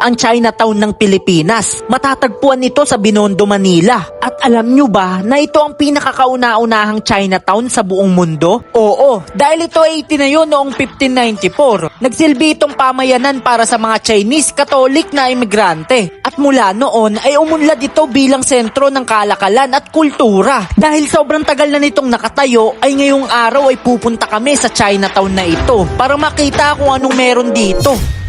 ang Chinatown ng Pilipinas. Matatagpuan ito sa Binondo, Manila. At alam nyo ba na ito ang pinakakauna-unahang Chinatown sa buong mundo? Oo, dahil ito ay itinayo noong 1594. Nagsilbi itong pamayanan para sa mga Chinese Catholic na imigrante. At mula noon ay umunlad ito bilang sentro ng kalakalan at kultura. Dahil sobrang tagal na nitong nakatayo ay ngayong araw ay pupunta kami sa Chinatown na ito para makita kung anong meron dito.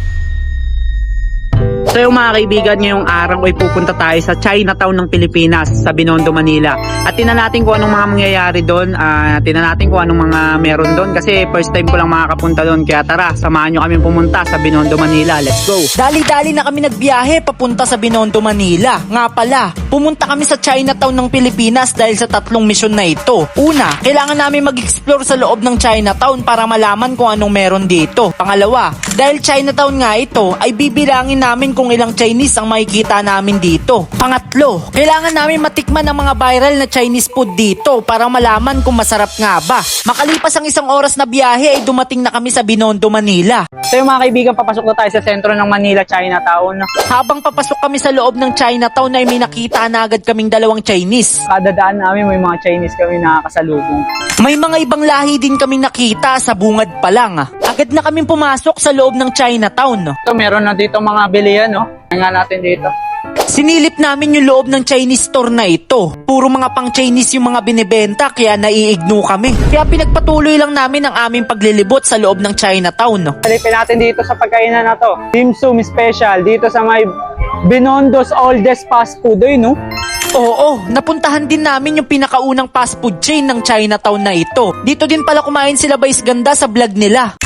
So yung mga kaibigan, ngayong araw ay pupunta tayo sa Chinatown ng Pilipinas, sa Binondo, Manila. At tinan natin kung anong mga mangyayari doon, uh, tinan natin kung anong mga meron doon kasi first time ko lang makakapunta doon. Kaya tara, samahan nyo kami pumunta sa Binondo, Manila. Let's go! Dali-dali na kami nagbiyahe papunta sa Binondo, Manila. Nga pala, pumunta kami sa Chinatown ng Pilipinas dahil sa tatlong misyon na ito. Una, kailangan namin mag-explore sa loob ng Chinatown para malaman kung anong meron dito. Pangalawa, dahil Chinatown nga ito, ay bibilangin namin kung ilang Chinese ang makikita namin dito. Pangatlo, kailangan namin matikman ang mga viral na Chinese food dito para malaman kung masarap nga ba. Makalipas ang isang oras na biyahe ay dumating na kami sa Binondo, Manila. So yung mga kaibigan, papasok na tayo sa sentro ng Manila, Chinatown. Habang papasok kami sa loob ng Chinatown ay may nakita na agad kaming dalawang Chinese. Kada daan namin, may mga Chinese kami nakakasalubong. May mga ibang lahi din kaming nakita sa bungad pa lang. Agad na kaming pumasok sa loob ng Chinatown. So meron na dito mga bilihan, no? Nga natin dito. Sinilip namin yung loob ng Chinese store na ito. Puro mga pang Chinese yung mga binibenta kaya naiigno kami. Kaya pinagpatuloy lang namin ang aming paglilibot sa loob ng Chinatown. Salipin natin dito sa pagkainan na to. Dim sum special dito sa may Binondo's oldest fast food, eh, no? Oo, napuntahan din namin yung pinakaunang fast food chain ng Chinatown na ito. Dito din pala kumain sila Vice Ganda sa vlog nila.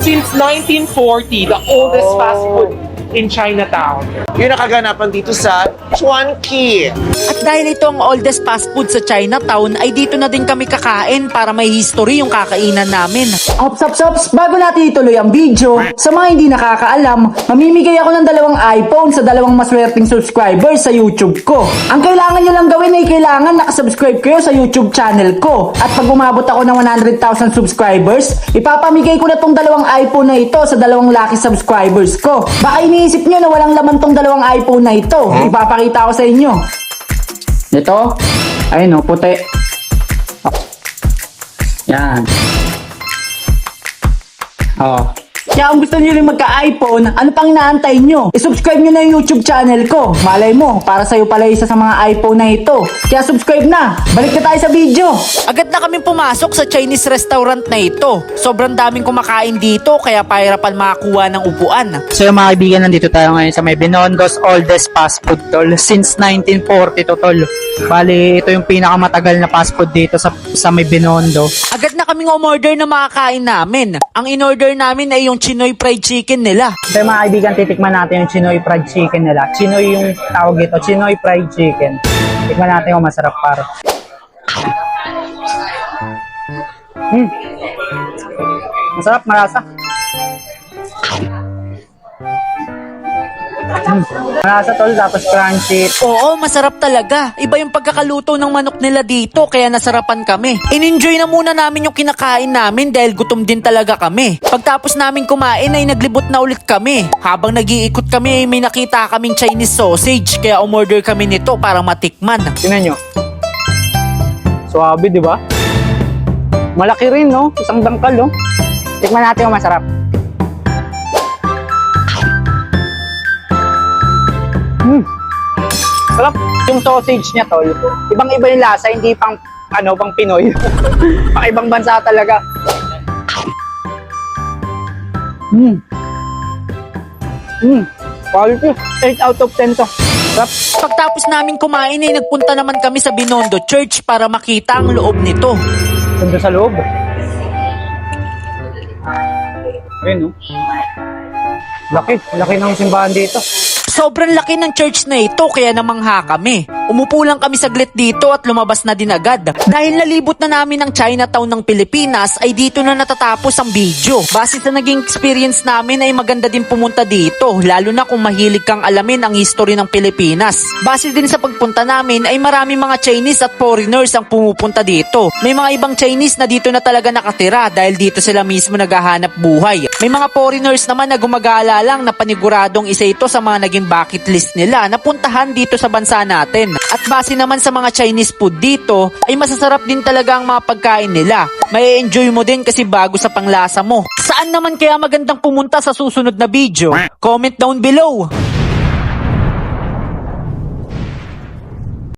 Since 1940, the oldest fast food in Chinatown. Yung nakaganapan dito sa Chuanqi. At dahil ito ang oldest fast food sa Chinatown, ay dito na din kami kakain para may history yung kakainan namin. Ops, ops, ops, bago natin ituloy ang video, sa mga hindi nakakaalam, mamimigay ako ng dalawang iPhone sa dalawang maswerteng subscribers sa YouTube ko. Ang kailangan nyo lang gawin ay kailangan nakasubscribe kayo sa YouTube channel ko. At pag umabot ako ng 100,000 subscribers, ipapamigay ko na tong dalawang iPhone na ito sa dalawang lucky subscribers ko. Baka iniisip nyo na walang laman tong dalawang iPhone na ito. Ipapakita ko sa inyo. Ito, ayun o, puti. Yan. Oh. Kaya kung gusto nyo rin magka-iPhone, ano pang inaantay nyo? I-subscribe nyo na yung YouTube channel ko. Malay mo, para sa'yo pala isa sa mga iPhone na ito. Kaya subscribe na. Balik na tayo sa video. Agad na kaming pumasok sa Chinese restaurant na ito. Sobrang daming kumakain dito kaya pahirapan makakuha ng upuan. So yung mga kaibigan, nandito tayo ngayon sa may Binondo's oldest fast food, tol. Since 1940 to, tol. Bali, ito yung pinakamatagal na fast food dito sa, sa may Binondo. Agad na kaming umorder na makakain namin. Ang in-order namin ay yung Chinoy fried chicken nila. So yung mga kaibigan, titikman natin yung Chinoy fried chicken nila. Chinoy yung tawag dito, Chinoy fried chicken. Tikman natin kung masarap para. Hmm. Masarap, marasa. Marasa tol, tapos crunchy. Oo, masarap talaga. Iba yung pagkakaluto ng manok nila dito kaya nasarapan kami. In-enjoy na muna namin yung kinakain namin dahil gutom din talaga kami. Pagtapos namin kumain ay naglibot na ulit kami. Habang nag-iikot kami ay may nakita kaming Chinese sausage kaya umorder kami nito para matikman. Tingnan nyo. Suwabe, di ba? Malaki rin, no? Isang dangkal, no? Tikman natin kung masarap. Sarap. Yung sausage niya, tol. Ibang-iba yung lasa, hindi pang, ano, pang Pinoy. pang ibang bansa talaga. Hmm. Hmm. Quality. 8 out of 10 to. Sarap. Pagtapos namin kumain ay nagpunta naman kami sa Binondo Church para makita ang loob nito. Ganda sa loob. Ayun, no? Laki. Laki ng simbahan dito. Sobrang laki ng church na ito kaya namangha kami. Umupo lang kami saglit dito at lumabas na din agad. Dahil nalibot na namin ang Chinatown ng Pilipinas ay dito na natatapos ang video. Base sa naging experience namin ay maganda din pumunta dito lalo na kung mahilig kang alamin ang history ng Pilipinas. Base din sa pagpunta namin ay marami mga Chinese at foreigners ang pumupunta dito. May mga ibang Chinese na dito na talaga nakatira dahil dito sila mismo naghahanap buhay. May mga foreigners naman na gumagala lang na paniguradong isa ito sa mga naging bucket list nila na puntahan dito sa bansa natin. At base naman sa mga Chinese food dito ay masasarap din talaga ang mga pagkain nila. May enjoy mo din kasi bago sa panglasa mo. Saan naman kaya magandang pumunta sa susunod na video? Comment down below.